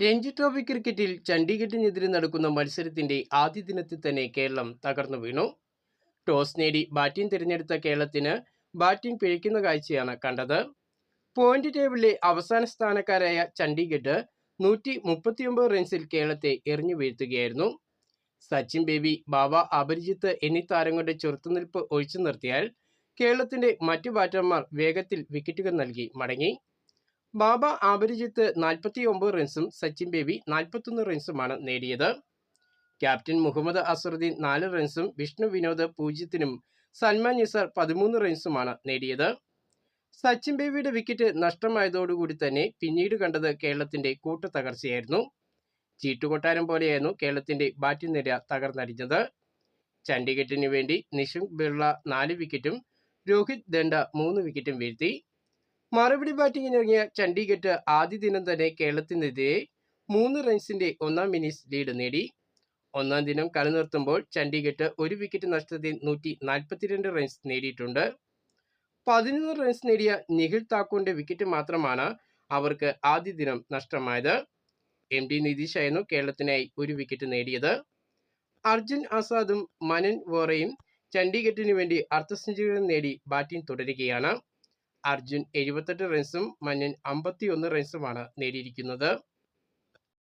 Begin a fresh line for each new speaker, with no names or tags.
Ranji trophy ക്രിക്കറ്റിൽ ചണ്ഡീഗഡിനെതിരെ നടക്കുന്ന മത്സരത്തിന്റെ ആദ്യ ദിനത്തിൽ തന്നെ കേരളം തകർന്നു വീണു. ടോസ് നേടി ബാറ്റിംഗ് തിരഞ്ഞെടുത്ത കേരളത്തിന് ബാറ്റിംഗ് പിഴയ്ക്കുന്ന കാഴ്ചയാണ് കണ്ടത്. പോയിന്റ് ടേബിളിലെ അവസാന സ്ഥാനക്കാരായ ചണ്ഡീഗഡ് നൂറ്റി മുപ്പത്തിയൊമ്പത് റൺസിൽ കേരളത്തെ എറിഞ്ഞു വീഴ്ത്തുകയായിരുന്നു. സച്ചിൻ ബേബി ബാബ അപരിജിത്ത് എന്നീ താരങ്ങളുടെ ചെറുത്തുനിൽപ്പ് ഒഴിച്ചു നിർത്തിയാൽ കേരളത്തിന്റെ മറ്റു ബാറ്റർമാർ വേഗത്തിൽ വിക്കറ്റുകൾ നൽകി മടങ്ങി. ബാബ അപരിജിത്ത് നാൽപ്പത്തി ഒമ്പത് റൺസും സച്ചിൻ ബേബി നാൽപ്പത്തൊന്ന് റൺസുമാണ് നേടിയത്. ക്യാപ്റ്റൻ മുഹമ്മദ് അസറുദ്ദീൻ നാല് റൺസും വിഷ്ണു വിനോദ് പൂജ്യത്തിനും സൽമാൻ നിസാർ പതിമൂന്ന് റൺസുമാണ് നേടിയത്. സച്ചിൻ ബേബിയുടെ വിക്കറ്റ് നഷ്ടമായതോടുകൂടി തന്നെ പിന്നീട് കണ്ടത് കേരളത്തിന്റെ കൂട്ടത്തകർച്ചയായിരുന്നു ചീട്ടുകൊട്ടാരം പോലെയായിരുന്നു കേരളത്തിന്റെ ബാറ്റിംഗ് നിര തകർന്നടിഞ്ഞത് ചണ്ഡിഗഡിനു വേണ്ടി നിഷുങ്ക് ബിർള നാല് വിക്കറ്റും രോഹിത് ദണ്ഡ മൂന്ന് വിക്കറ്റും വീഴ്ത്തി. മറുപടി ബാറ്റിംഗിനിറങ്ങിയ ചണ്ഡീഗഡ് ആദ്യ ദിനം തന്നെ കേരളത്തിനെതിരെ മൂന്ന് റൺസിന്റെ ഒന്നാം ഇന്നിംഗ്സ് ലീഡ് നേടി. ഒന്നാം ദിനം കളി നിർത്തുമ്പോൾ ചണ്ഡീഗഡ് ഒരു വിക്കറ്റ് നഷ്ടത്തിൽ നൂറ്റി നാൽപ്പത്തിരണ്ട് റൺസ് നേടിയിട്ടുണ്ട്. പതിനൊന്ന് റൺസ് നേടിയ നിഖിൽ താക്കൂറിന്റെ വിക്കറ്റ് മാത്രമാണ് അവർക്ക് ആദ്യ ദിനം നഷ്ടമായത്. എം ഡി നിതീഷ് ആയിരുന്നു കേരളത്തിനായി ഒരു വിക്കറ്റ് നേടിയത്. അർജുൻ ആസാദും മനൻ വോറയും ചണ്ഡീഗഡിനു വേണ്ടി അർദ്ധ സെഞ്ചുറികൾ നേടി ബാറ്റിംഗ് തുടരുകയാണ്. അർജുൻ എഴുപത്തെട്ട് റൺസും മന്നൻ അമ്പത്തിയൊന്ന് റൺസുമാണ് നേടിയിരിക്കുന്നത്.